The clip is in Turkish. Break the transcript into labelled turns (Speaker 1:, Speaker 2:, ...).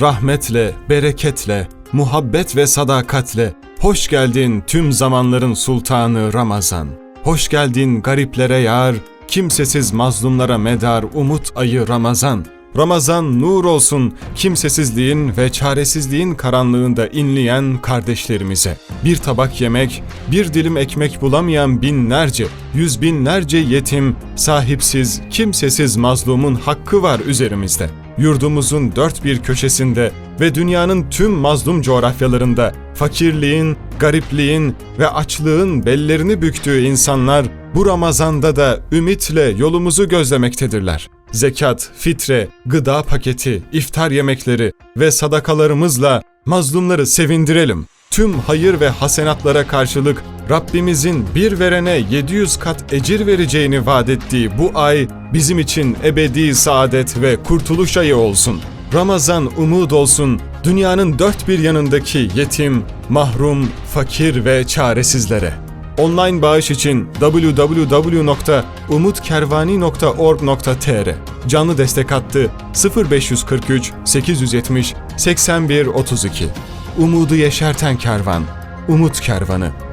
Speaker 1: rahmetle, bereketle, muhabbet ve sadakatle, hoş geldin tüm zamanların sultanı Ramazan. Hoş geldin gariplere yar, kimsesiz mazlumlara medar umut ayı Ramazan. Ramazan nur olsun kimsesizliğin ve çaresizliğin karanlığında inleyen kardeşlerimize. Bir tabak yemek, bir dilim ekmek bulamayan binlerce, yüz binlerce yetim, sahipsiz, kimsesiz mazlumun hakkı var üzerimizde. Yurdumuzun dört bir köşesinde ve dünyanın tüm mazlum coğrafyalarında fakirliğin, garipliğin ve açlığın bellerini büktüğü insanlar bu Ramazan'da da ümitle yolumuzu gözlemektedirler. Zekat, fitre, gıda paketi, iftar yemekleri ve sadakalarımızla mazlumları sevindirelim. Tüm hayır ve hasenatlara karşılık Rabbimizin bir verene 700 kat ecir vereceğini vaat ettiği bu ay bizim için ebedi saadet ve kurtuluş ayı olsun. Ramazan umut olsun dünyanın dört bir yanındaki yetim, mahrum, fakir ve çaresizlere. Online bağış için www.umutkervani.org.tr Canlı destek hattı 0543 870 81 32 Umudu yeşerten kervan, Umut Kervanı